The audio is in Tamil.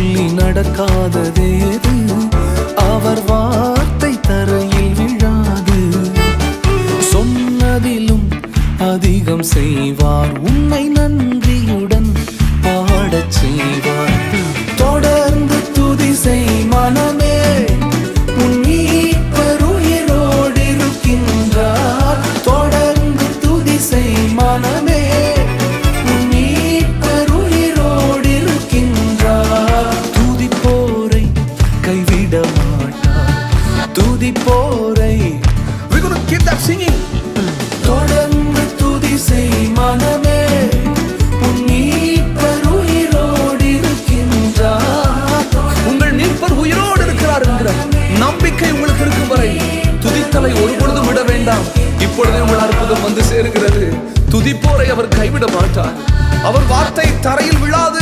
சொல்லி நடக்காததேது அவர் வார்த்தை தரையில் விழாது. சொன்னதிலும் அதிகம் செய்வார். உன்னை நன்றியுடன் பாடச் செய்வார். தொடர்ந்து துதி செய் மனமே. கைவிட மாட்டார் துதிப்போரை We're keep that singing. தொடர்ந்து துதி செய் மனமே. உன் உயிரோடு இருக்கின்றார். உங்கள் மீட்பர் உயிரோடு இருக்கிறார் என்கிற நம்பிக்கை உங்களுக்கு இருக்கும் வரை துதித்தலை ஒரு பொழுதும் விட வேண்டாம். இப்பொழுதே உங்கள் அற்புதம் வந்து சேருகிறது. துதிப்போரை அவர் கைவிட மாட்டார். அவர் வார்த்தை தரையில் விழாது.